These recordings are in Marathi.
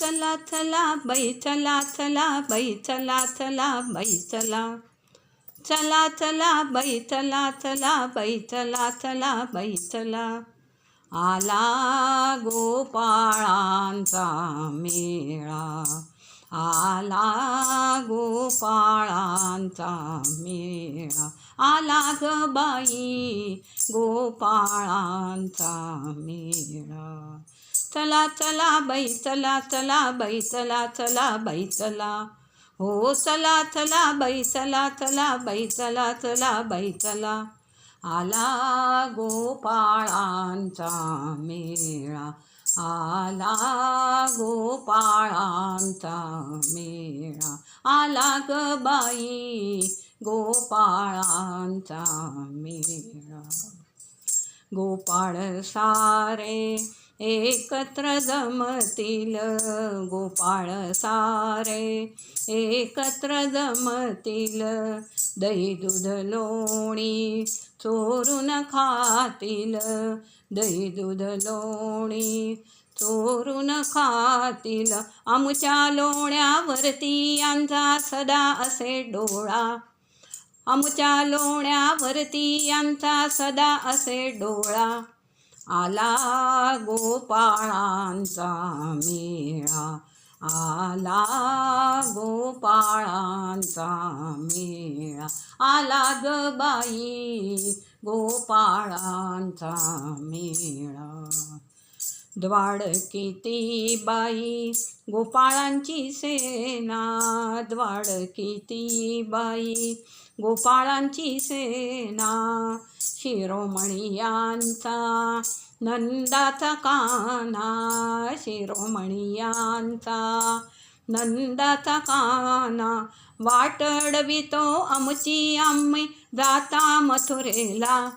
चला चला बाई चला चला बाई चला चला बाई चला. चला चला बाई चला चला बाई चला चला बाई चला. आला गोपाळांचा मेळा. आला गोपाळांचा मेळा. आला ग बाई गोपाळांचा मेळा. चला चला बाई चला चला बाई चला चला बाई चला. हो चला चला बाई चला चला बाई चला चला बाई चला. आला गोपाळांचा मेळा आला गोपाळांचा मेळा. आला ग बाई गोपाळांचा मेळा. गोपाळ सारे एकत्र जमतील गोपाळ सारे. एकत्र जमतील दही दूध लोणी चोरून खातील. दही दूध लोणी चोरून खातील. आमच्या लोण्यावरती यांचा सदा असे डोळा. आमच्या लोण्यावरती यांचा सदा असे डोळा. आला गोपाळांचा मेळा. आला गोपाळांचा मेळा. आला ग बाई गोपाळांचा मेळा. द्वाडकीती बाई. गोपाळांची सेना द्वाडकिती बाई. गोपाळांची सेना शिरोमणीयांचा नंदाचा काना शिरोमणीयांचा नंदाचा काना. वाटडवितो आमची आम्ही जाता मथुरेला.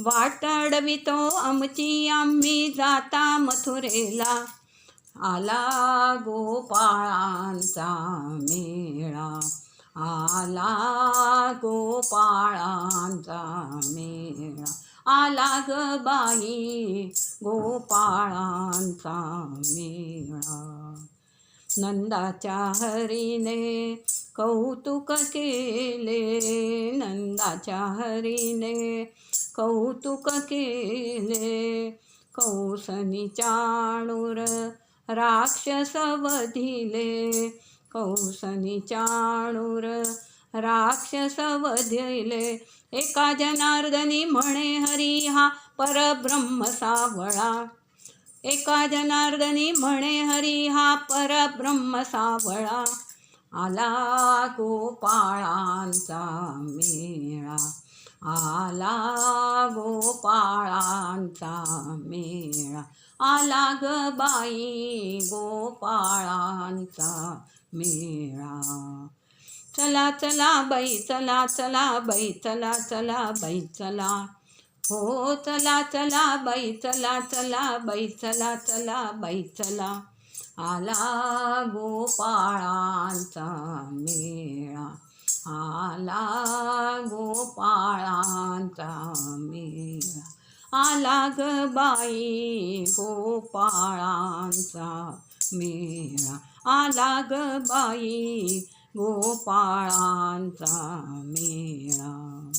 वाटडवितो आमची आम्ही जाता मथुरेला. आला गोपाळांचा मेळा. आला गोपाळांचा मेळा. आला ग बाई गोपाळांचा मेळा. नंदाच्या हरीने कौतुक केले. नंदाच्या हरीने कौतुक केले. कौसनी चाणूर राक्षस वधिले. कौसनी चाणूर राक्षस वधिले. एका जनार्दनी म्हणे हरी हा परब्रह्म सावळा. एका जनार्दनी म्हणे हरी हा परब्रह्म सावळा. आला गोपाळांचा मेळा. आला गोपाळांचा मेळा. आला ग बाई गोपाळांचा मेळा. चला चला बाई चला चला बाई चला चला बाई चला. हो चला चला बाई चला चला बाई चला चला बाई चला. आला गोपाळांचा मेळा. आला गोपाळांचा मेळा. आला ग बाई गोपाळांचा मेळा. आला ग बाई गोपाळांचा मेळा.